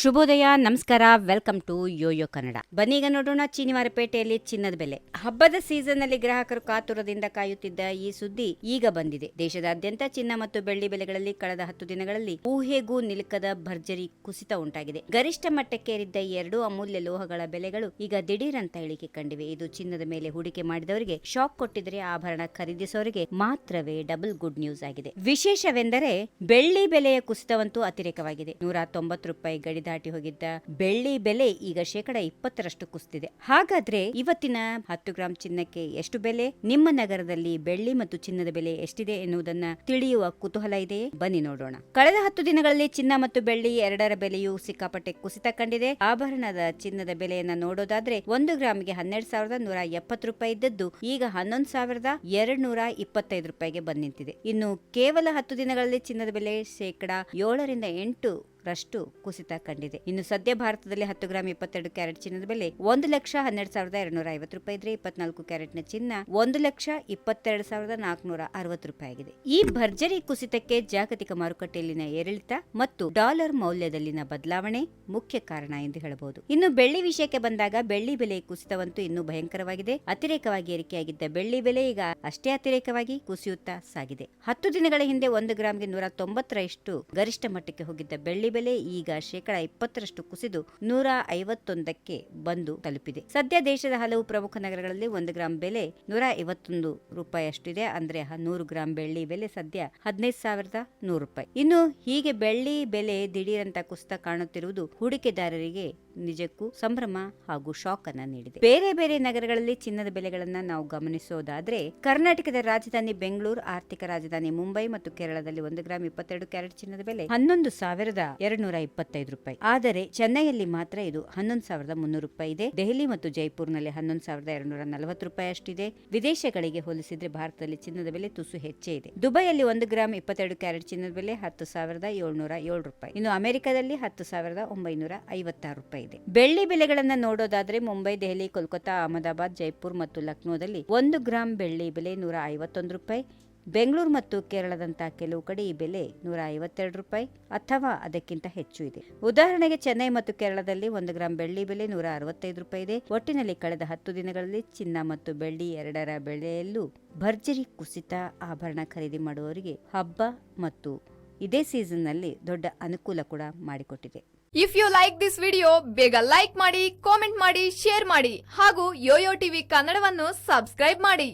ಶುಭೋದಯ, ನಮಸ್ಕಾರ, welcome to YoYo Kannada. ಬನ್ನೀಗ ನೋಡೋಣ ಚೀನಿವಾರಪೇಟೆಯಲ್ಲಿ ಚಿನ್ನದ ಬೆಲೆ. ಹಬ್ಬದ ಸೀಸನ್ನಲ್ಲಿ ಗ್ರಾಹಕರು ಕಾತುರದಿಂದ ಕಾಯುತ್ತಿದ್ದ ಈ ಸುದ್ದಿ ಈಗ ಬಂದಿದೆ. ದೇಶದಾದ್ಯಂತ ಚಿನ್ನ ಮತ್ತು ಬೆಳ್ಳಿ ಬೆಲೆಗಳಲ್ಲಿ ಕಳೆದ ಹತ್ತು ದಿನಗಳಲ್ಲಿ ಊಹೆಗೂ ನಿಲುಕದ ಭರ್ಜರಿ ಕುಸಿತ ಉಂಟಾಗಿದೆ. ಗರಿಷ್ಠ ಮಟ್ಟಕ್ಕೇರಿದ್ದ ಎರಡು ಅಮೂಲ್ಯ ಲೋಹಗಳ ಬೆಲೆಗಳು ಈಗ ದಿಢೀರಂತ ಇಳಿಕೆ ಕಂಡಿವೆ. ಇದು ಚಿನ್ನದ ಮೇಲೆ ಹೂಡಿಕೆ ಮಾಡಿದವರಿಗೆ ಶಾಕ್ ಕೊಟ್ಟಿದ್ರೆ ಆಭರಣ ಖರೀದಿಸೋರಿಗೆ ಮಾತ್ರವೇ ಡಬಲ್ ಗುಡ್ ನ್ಯೂಸ್ ಆಗಿದೆ. ವಿಶೇಷವೆಂದರೆ ಬೆಳ್ಳಿ ಬೆಲೆಯ ಕುಸಿತವಂತೂ ಅತಿರೇಕವಾಗಿದೆ. ನೂರ ತೊಂಬತ್ತು ರೂಪಾಯಿ ಗಡಿ ದಾಟಿ ಹೋಗಿದ್ದ ಬೆಳ್ಳಿ ಬೆಲೆ ಈಗ ಶೇಕಡ ಇಪ್ಪತ್ತರಷ್ಟು ಕುಸಿದಿದೆ ಹಾಗಾದ್ರೆ ಇವತ್ತಿನ ಹತ್ತು ಗ್ರಾಂ ಚಿನ್ನಕ್ಕೆ ಎಷ್ಟು ಬೆಲೆ? ನಿಮ್ಮ ನಗರದಲ್ಲಿ ಬೆಳ್ಳಿ ಮತ್ತು ಚಿನ್ನದ ಬೆಲೆ ಎಷ್ಟಿದೆ ಎನ್ನುವುದನ್ನ ತಿಳಿಯುವ ಕುತೂಹಲ ಇದೆಯೇ? ಬನ್ನಿ ನೋಡೋಣ. ಕಳೆದ ಹತ್ತು ದಿನಗಳಲ್ಲಿ ಚಿನ್ನ ಮತ್ತು ಬೆಳ್ಳಿ ಎರಡರ ಬೆಲೆಯೂ ಸಿಕ್ಕಾಪಟ್ಟೆ ಕುಸಿತ ಕಂಡಿದೆ. ಆಭರಣದ ಚಿನ್ನದ ಬೆಲೆಯನ್ನ ನೋಡೋದಾದ್ರೆ ಒಂದು ಗ್ರಾಮ್ಗೆ ಹನ್ನೆರಡು ಸಾವಿರದ ನೂರ ಎಪ್ಪತ್ತು ರೂಪಾಯಿ ಇದ್ದದ್ದು ಈಗ ಹನ್ನೊಂದು ಸಾವಿರದ ಎರಡ್ ನೂರ ಇಪ್ಪತ್ತೈದು ರೂಪಾಯಿಗೆ ಬಂದ್ ನಿಂತಿದೆ ಇನ್ನು ಕೇವಲ ಹತ್ತು ದಿನಗಳಲ್ಲಿ ಚಿನ್ನದ ಬೆಲೆ ಶೇಕಡ ಏಳರಿಂದ ಎಂಟು ರಷ್ಟು ಕುಸಿತ ಕಂಡಿದೆ. ಇನ್ನು ಸದ್ಯ ಭಾರತದಲ್ಲಿ ಹತ್ತು ಗ್ರಾಂ ಇಪ್ಪತ್ತೆರಡು ಕ್ಯಾರೆಟ್ ಚಿನ್ನದ ಬೆಲೆ ಒಂದು ಲಕ್ಷ ಹನ್ನೆರಡು ಸಾವಿರದ ಎರಡ್ನೂರ ಐವತ್ತು ರೂಪಾಯಿ ಇದ್ರೆ ಇಪ್ಪತ್ನಾಲ್ಕು ಕ್ಯಾರೆಟ್ನ ಚಿನ್ನ ಒಂದು ಲಕ್ಷ ಇಪ್ಪತ್ತೆರಡು ಸಾವಿರದ ನಾಲ್ಕುನೂರ ಅರವತ್ತು ರೂಪಾಯಿ ಆಗಿದೆ. ಈ ಭರ್ಜರಿ ಕುಸಿತಕ್ಕೆ ಜಾಗತಿಕ ಮಾರುಕಟ್ಟೆಯಲ್ಲಿನ ಏರಿಳಿತ ಮತ್ತು ಡಾಲರ್ ಮೌಲ್ಯದಲ್ಲಿನ ಬದಲಾವಣೆ ಮುಖ್ಯ ಕಾರಣ ಎಂದು ಹೇಳಬಹುದು. ಇನ್ನು ಬೆಳ್ಳಿ ವಿಷಯಕ್ಕೆ ಬಂದಾಗ ಬೆಳ್ಳಿ ಬೆಲೆ ಕುಸಿತವಂತೂ ಇನ್ನೂ ಭಯಂಕರವಾಗಿದೆ. ಅತಿರೇಕವಾಗಿ ಏರಿಕೆಯಾಗಿದ್ದ ಬೆಳ್ಳಿ ಬೆಲೆ ಈಗ ಅಷ್ಟೇ ಅತಿರೇಕವಾಗಿ ಕುಸಿಯುತ್ತಾ ಸಾಗಿದೆ. ಹತ್ತು ದಿನಗಳ ಹಿಂದೆ ಒಂದು ಗ್ರಾಂಗೆ ನೂರ ತೊಂಬತ್ತರಷ್ಟು ಗರಿಷ್ಠ ಮಟ್ಟಕ್ಕೆ ಹೋಗಿದ್ದ ಬೆಳ್ಳಿ ಬೆಲೆ ಈಗ ಶೇಕಡ ಇಪ್ಪತ್ತರಷ್ಟು ಕುಸಿದು ನೂರ ಐವತ್ತೊಂದಕ್ಕೆ ಬಂದು ತಲುಪಿದೆ. ಸದ್ಯ ದೇಶದ ಹಲವು ಪ್ರಮುಖ ನಗರಗಳಲ್ಲಿ ಒಂದು ಗ್ರಾಂ ಬೆಲೆ ನೂರ ಐವತ್ತೊಂದು ರೂಪಾಯಿ ಅಷ್ಟಿದೆ ಅಂದ್ರೆ ನೂರು ಗ್ರಾಂ ಬೆಳ್ಳಿ ಬೆಲೆ ಸದ್ಯ ಹದಿನೈದು ಸಾವಿರದ ನೂರು ರೂಪಾಯಿ. ಇನ್ನು ಹೀಗೆ ಬೆಳ್ಳಿ ಬೆಲೆ ದಿಢೀರಂತ ಕುಸಿತ ಕಾಣುತ್ತಿರುವುದು ಹೂಡಿಕೆದಾರರಿಗೆ ನಿಜಕ್ಕೂ ಸಂಭ್ರಮ ಹಾಗೂ ಶಾಕ್ ಅನ್ನ ನೀಡಿದೆ. ಬೇರೆ ಬೇರೆ ನಗರಗಳಲ್ಲಿ ಚಿನ್ನದ ಬೆಲೆಗಳನ್ನ ನಾವು ಗಮನಿಸೋದಾದ್ರೆ, ಕರ್ನಾಟಕದ ರಾಜಧಾನಿ ಬೆಂಗಳೂರು, ಆರ್ಥಿಕ ರಾಜಧಾನಿ ಮುಂಬೈ ಮತ್ತು ಕೇರಳದಲ್ಲಿ ಒಂದು ಗ್ರಾಂ ಇಪ್ಪತ್ತೆರಡು ಕ್ಯಾರೆಟ್ ಚಿನ್ನದ ಬೆಲೆ ಹನ್ನೊಂದು ಸಾವಿರದ ಎರಡ್ನೂರ ಇಪ್ಪತ್ತೈದು ರೂಪಾಯಿ. ಆದರೆ ಚೆನ್ನೈಯಲ್ಲಿ ಮಾತ್ರ ಇದು ಹನ್ನೊಂದು ಸಾವಿರದ ಮುನ್ನೂರು ರೂಪಾಯಿ ಇದೆ. ದೆಹಲಿ ಮತ್ತು ಜೈಪುರ್ನಲ್ಲಿ ಹನ್ನೊಂದು ಸಾವಿರದ ಎರಡುನೂರ ನಲವತ್ತು ರೂಪಾಯಿ ಅಷ್ಟಿದೆ. ವಿದೇಶಗಳಿಗೆ ಹೋಲಿಸಿದ್ರೆ ಭಾರತದಲ್ಲಿ ಚಿನ್ನದ ಬೆಲೆ ತುಸು ಹೆಚ್ಚೇ ಇದೆ. ದುಬೈಯಲ್ಲಿ ಒಂದು ಗ್ರಾಂ ಇಪ್ಪತ್ತೆರಡು ಕ್ಯಾರೆಟ್ ಚಿನ್ನದ ಬೆಲೆ ಹತ್ತು ಸಾವಿರದ ಏಳ್ನೂರ ಏಳು ರೂಪಾಯಿ. ಇನ್ನು ಅಮೆರಿಕದಲ್ಲಿ ಹತ್ತು ಸಾವಿರದ ಒಂಬೈನೂರ ಐವತ್ತಾರು ರೂಪಾಯಿ ಇದೆ. ಬೆಳ್ಳಿ ಬೆಲೆಗಳನ್ನ ನೋಡೋದಾದ್ರೆ ಮುಂಬೈ, ದೆಹಲಿ ಕೋಲ್ಕತ್ತಾ ಅಹಮದಾಬಾದ್, ಜೈಪುರ್ ಮತ್ತು ಲಕ್ನೋದಲ್ಲಿ ಒಂದು ಗ್ರಾಂ ಬೆಳ್ಳಿ ಬೆಲೆ ನೂರ ಐವತ್ತೊಂದು ರೂಪಾಯಿ. ಬೆಂಗಳೂರು ಮತ್ತು ಕೇರಳದಂಥ ಕೆಲವು ಕಡೆ ಈ ಬೆಲೆ ನೂರ ಐವತ್ತೆರಡು ರೂಪಾಯಿ ಅಥವಾ ಅದಕ್ಕಿಂತ ಹೆಚ್ಚು ಇದೆ. ಉದಾಹರಣೆಗೆ ಚೆನ್ನೈ ಮತ್ತು ಕೇರಳದಲ್ಲಿ ಒಂದು ಗ್ರಾಂ ಬೆಳ್ಳಿ ಬೆಲೆ ನೂರ ಅರವತ್ತೈದು ರೂಪಾಯಿ ಇದೆ. ಒಟ್ಟಿನಲ್ಲಿ ಕಳೆದ ಹತ್ತು ದಿನಗಳಲ್ಲಿ ಚಿನ್ನ ಮತ್ತು ಬೆಳ್ಳಿ ಎರಡರ ಬೆಲೆಯಲ್ಲೂ ಭರ್ಜರಿ ಕುಸಿತ, ಆಭರಣ ಖರೀದಿ ಮಾಡುವವರಿಗೆ ಹಬ್ಬ ಮತ್ತು ಇದೇ ಸೀಸನ್ನಲ್ಲಿ ದೊಡ್ಡ ಅನುಕೂಲ ಕೂಡ ಮಾಡಿಕೊಟ್ಟಿದೆ. If you like this video ಬೇಗ ಲೈಕ್ ಮಾಡಿ ಕಾಮೆಂಟ್ ಮಾಡಿ ಶೇರ್ ಮಾಡಿ ಹಾಗೂ ಯೋಯೋ ಟಿವಿ ಕನ್ನಡವನ್ನು ಸಬ್ಸ್ಕ್ರೈಬ್ ಮಾಡಿ.